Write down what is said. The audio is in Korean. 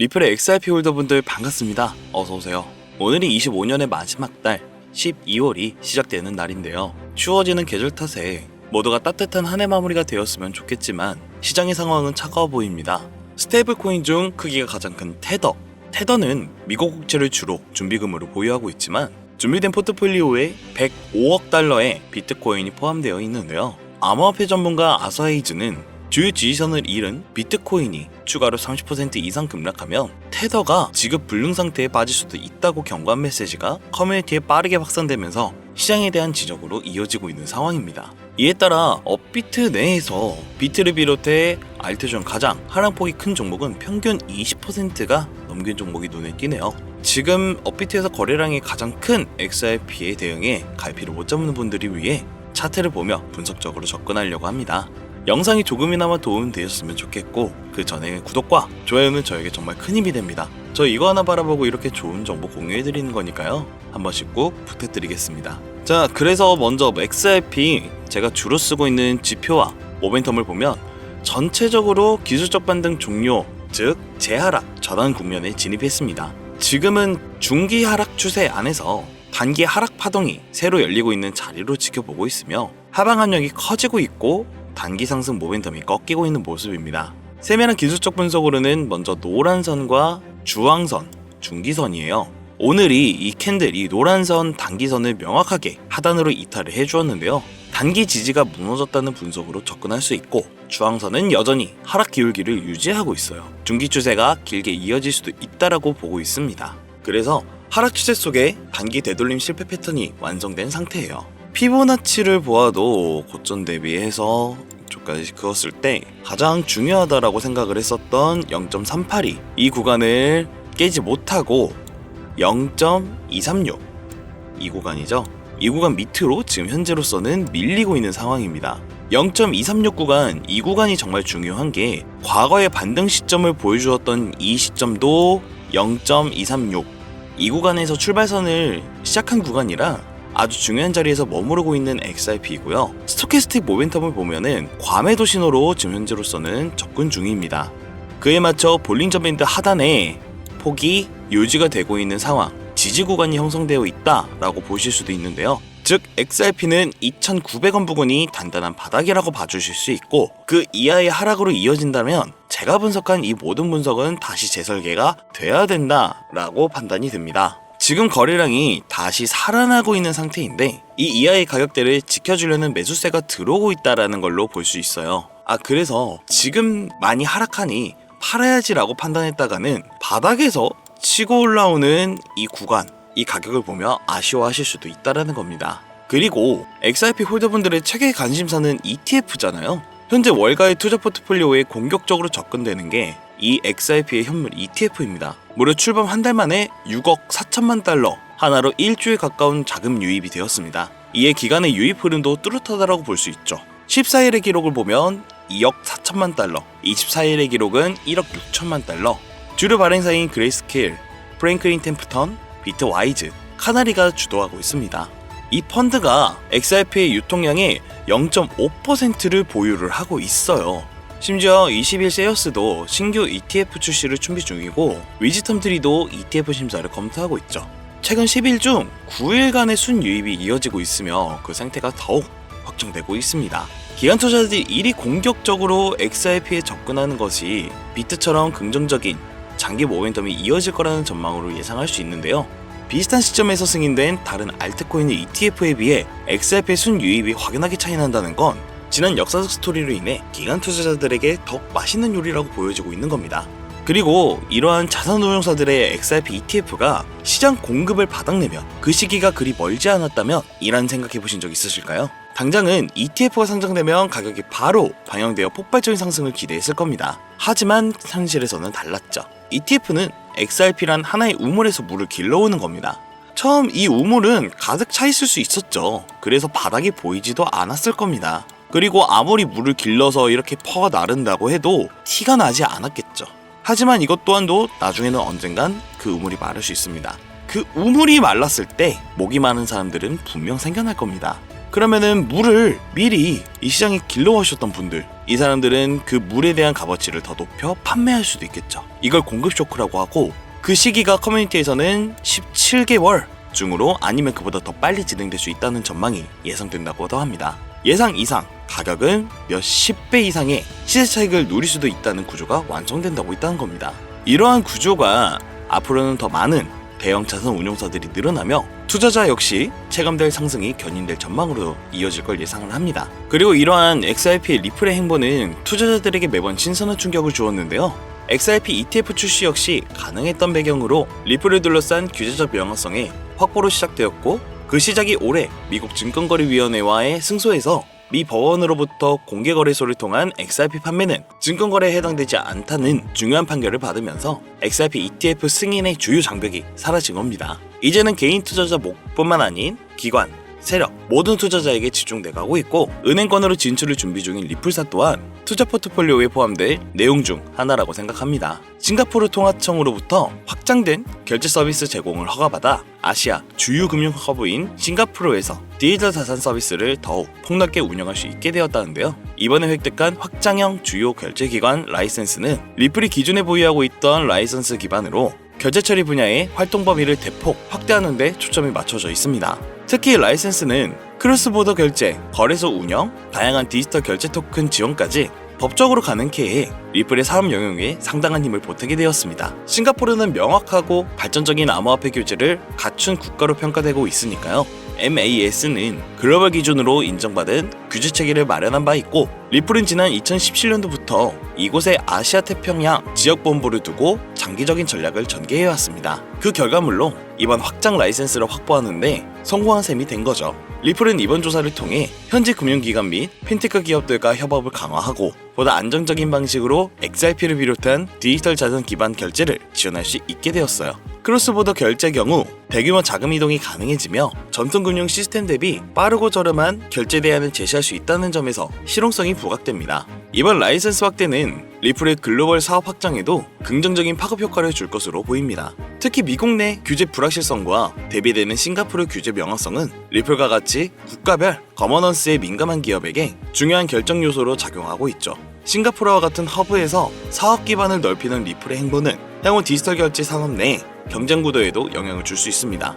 리플의 XRP 홀더분들 반갑습니다. 어서오세요. 오늘이 25년의 마지막 달 12월이 시작되는 날인데요. 추워지는 계절 탓에 모두가 따뜻한 한 해 마무리가 되었으면 좋겠지만 시장의 상황은 차가워 보입니다. 스테이블 코인 중 크기가 가장 큰 테더. 테더는 미국 국채를 주로 준비금으로 보유하고 있지만 준비된 포트폴리오에 105억 달러의 비트코인이 포함되어 있는데요. 암호화폐 전문가 아서헤이즈는 주요 지지선을 잃은 비트코인이 추가로 30% 이상 급락하면 테더가 지급 불능 상태에 빠질 수도 있다고 경고한 메시지가 커뮤니티에 빠르게 확산되면서 시장에 대한 지적으로 이어지고 있는 상황입니다. 이에 따라 업비트 내에서 비트를 비롯해 알트 중 가장 하락폭이 큰 종목은 평균 20%가 넘긴 종목이 눈에 띄네요. 지금 업비트에서 거래량이 가장 큰 XRP에 대응해 갈피를 못 잡는 분들이 위해 차트를 보며 분석적으로 접근하려고 합니다. 영상이 조금이나마 도움 되셨으면 좋겠고 그 전에 구독과 좋아요는 저에게 정말 큰 힘이 됩니다. 저 이거 하나 바라보고 이렇게 좋은 정보 공유해드리는 거니까요. 한 번씩 꼭 부탁드리겠습니다. 자, 그래서 먼저 XRP 제가 주로 쓰고 있는 지표와 모멘텀을 보면 전체적으로 기술적 반등 종료, 즉 재하락 전환 국면에 진입했습니다. 지금은 중기 하락 추세 안에서 단기 하락 파동이 새로 열리고 있는 자리로 지켜보고 있으며 하방 압력이 커지고 있고 단기 상승 모멘텀이 꺾이고 있는 모습입니다. 세밀한 기술적 분석으로는 먼저 노란 선과 주황선, 중기선이에요. 오늘이 이 캔들이 노란 선, 단기선을 명확하게 하단으로 이탈을 해주었는데요. 단기 지지가 무너졌다는 분석으로 접근할 수 있고 주황선은 여전히 하락 기울기를 유지하고 있어요. 중기 추세가 길게 이어질 수도 있다라고 보고 있습니다. 그래서 하락 추세 속에 단기 되돌림 실패 패턴이 완성된 상태예요. 피보나치를 보아도 고점 대비해서 이쪽까지 그었을 때 가장 중요하다라고 생각을 했었던 0.382 이 구간을 깨지 못하고 0.236 이 구간이죠. 이 구간 밑으로 지금 현재로서는 밀리고 있는 상황입니다. 0.236 구간 이 구간이 정말 중요한 게 과거의 반등 시점을 보여주었던 이 시점도 0.236 이 구간에서 출발선을 시작한 구간이라 아주 중요한 자리에서 머무르고 있는 XRP이고요. 스토캐스틱 모멘텀을 보면은 과매도 신호로 지금 현재로서는 접근 중입니다. 그에 맞춰 볼린저 밴드 하단에 폭이 유지가 되고 있는 상황, 지지 구간이 형성되어 있다라고 보실 수도 있는데요. 즉 XRP는 2,900원 부근이 단단한 바닥이라고 봐주실 수 있고 그 이하의 하락으로 이어진다면 제가 분석한 이 모든 분석은 다시 재설계가 돼야 된다라고 판단이 듭니다. 지금 거래량이 다시 살아나고 있는 상태인데 이 이하의 가격대를 지켜주려는 매수세가 들어오고 있다라는 걸로 볼 수 있어요. 아 그래서 지금 많이 하락하니 팔아야지라고 판단했다가는 바닥에서 치고 올라오는 이 구간 이 가격을 보며 아쉬워하실 수도 있다라는 겁니다. 그리고 XRP 홀더분들의 최대 관심사는 ETF잖아요. 현재 월가의 투자 포트폴리오에 공격적으로 접근되는 게 이 XRP의 현물 ETF입니다. 무려 출범 한 달 만에 6억 4천만 달러, 하나로 1조에 가까운 자금 유입이 되었습니다. 이에 기간의 유입 흐름도 뚜렷하다고 볼 수 있죠. 14일의 기록을 보면 2억 4천만 달러, 24일의 기록은 1억 6천만 달러. 주류 발행사인 그레이스케일, 프랭클린 템프턴, 비트 와이즈, 카나리가 주도하고 있습니다. 이 펀드가 XRP의 유통량의 0.5%를 보유를 하고 있어요. 심지어 21세어스도 신규 ETF 출시를 준비 중이고 위지텀트리도 ETF 심사를 검토하고 있죠. 최근 10일 중 9일간의 순유입이 이어지고 있으며 그 상태가 더욱 확정되고 있습니다. 기관 투자자들이 이리 공격적으로 XRP에 접근하는 것이 비트처럼 긍정적인 장기 모멘텀이 이어질 거라는 전망으로 예상할 수 있는데요. 비슷한 시점에서 승인된 다른 알트코인의 ETF에 비해 XRP의 순유입이 확연하게 차이 난다는 건 지난 역사적 스토리로 인해 기관 투자자들에게 더 맛있는 요리라고 보여지고 있는 겁니다. 그리고 이러한 자산운용사들의 XRP ETF가 시장 공급을 바닥내면 그 시기가 그리 멀지 않았다면 이란 생각해 보신 적 있으실까요? 당장은 ETF가 상장되면 가격이 바로 방영되어 폭발적인 상승을 기대했을 겁니다. 하지만 현실에서는 달랐죠. ETF는 XRP란 하나의 우물에서 물을 길러오는 겁니다. 처음 이 우물은 가득 차 있을 수 있었죠. 그래서 바닥이 보이지도 않았을 겁니다. 그리고 아무리 물을 길러서 이렇게 퍼가 나른다고 해도 티가 나지 않았겠죠. 하지만 이것 또한도 나중에는 언젠간 그 우물이 마를 수 있습니다. 그 우물이 말랐을 때 목이 많은 사람들은 분명 생겨날 겁니다. 그러면은 물을 미리 이 시장에 길러오셨던 분들 이 사람들은 그 물에 대한 값어치를 더 높여 판매할 수도 있겠죠. 이걸 공급 쇼크라고 하고 그 시기가 커뮤니티에서는 17개월 중으로 아니면 그보다 더 빨리 진행될 수 있다는 전망이 예상된다고도 합니다. 예상 이상 가격은 몇십 배 이상의 시세 차익을 누릴 수도 있다는 구조가 완성된다고 있다는 겁니다. 이러한 구조가 앞으로는 더 많은 대형 자산 운용사들이 늘어나며 투자자 역시 체감될 상승이 견인될 전망으로 이어질 걸 예상을 합니다. 그리고 이러한 XRP의 리플의 행보는 투자자들에게 매번 신선한 충격을 주었는데요. XRP ETF 출시 역시 가능했던 배경으로 리플을 둘러싼 규제적 명확성의 확보로 시작되었고 그 시작이 올해 미국 증권거래위원회와의 승소에서 미 법원으로부터 공개 거래소를 통한 XRP 판매는 증권거래에 해당되지 않다는 중요한 판결을 받으면서 XRP ETF 승인의 주요 장벽이 사라진 겁니다. 이제는 개인 투자자 목뿐만 아닌 기관, 세력, 모든 투자자에게 집중돼 가고 있고 은행권으로 진출을 준비 중인 리플사 또한 투자 포트폴리오에 포함될 내용 중 하나라고 생각합니다. 싱가포르 통화청으로부터 확장된 결제 서비스 제공을 허가받아 아시아 주요 금융 허브인 싱가포르에서 디지털 자산 서비스를 더욱 폭넓게 운영할 수 있게 되었다는데요. 이번에 획득한 확장형 주요 결제 기관 라이센스는 리플이 기존에 보유하고 있던 라이선스 기반으로 결제 처리 분야의 활동 범위를 대폭 확대하는 데 초점이 맞춰져 있습니다. 특히 라이센스는 크로스보더 결제, 거래소 운영, 다양한 디지털 결제 토큰 지원까지 법적으로 가능케 해 리플의 사업 영역에 상당한 힘을 보태게 되었습니다. 싱가포르는 명확하고 발전적인 암호화폐 규제를 갖춘 국가로 평가되고 있으니까요. MAS는 글로벌 기준으로 인정받은 규제 체계를 마련한 바 있고 리플은 지난 2017년도부터 이곳에 아시아 태평양 지역 본부를 두고 장기적인 전략을 전개해 왔습니다. 그 결과물로 이번 확장 라이센스를 확보하는데 성공한 셈이 된 거죠. 리플은 이번 조사를 통해 현지 금융기관 및 핀테크 기업들과 협업을 강화하고 보다 안정적인 방식으로 XRP를 비롯한 디지털 자산 기반 결제를 지원할 수 있게 되었어요. 크로스보더 결제 경우 대규모 자금 이동이 가능해지며 전통 금융 시스템 대비 빠르고 저렴한 결제 대안을 제시할 수 있다는 점에서 실용성이 부각됩니다. 이번 라이센스 확대는 리플의 글로벌 사업 확장에도 긍정적인 파급 효과를 줄 것으로 보입니다. 특히 미국 내 규제 불확실성과 대비되는 싱가포르 규제 명확성은 리플과 같이 국가별 거머넌스에 민감한 기업에게 중요한 결정 요소로 작용하고 있죠. 싱가포르와 같은 허브에서 사업 기반을 넓히는 리플의 행보는 향후 디지털 결제 산업 내 경쟁 구도에도 영향을 줄 수 있습니다.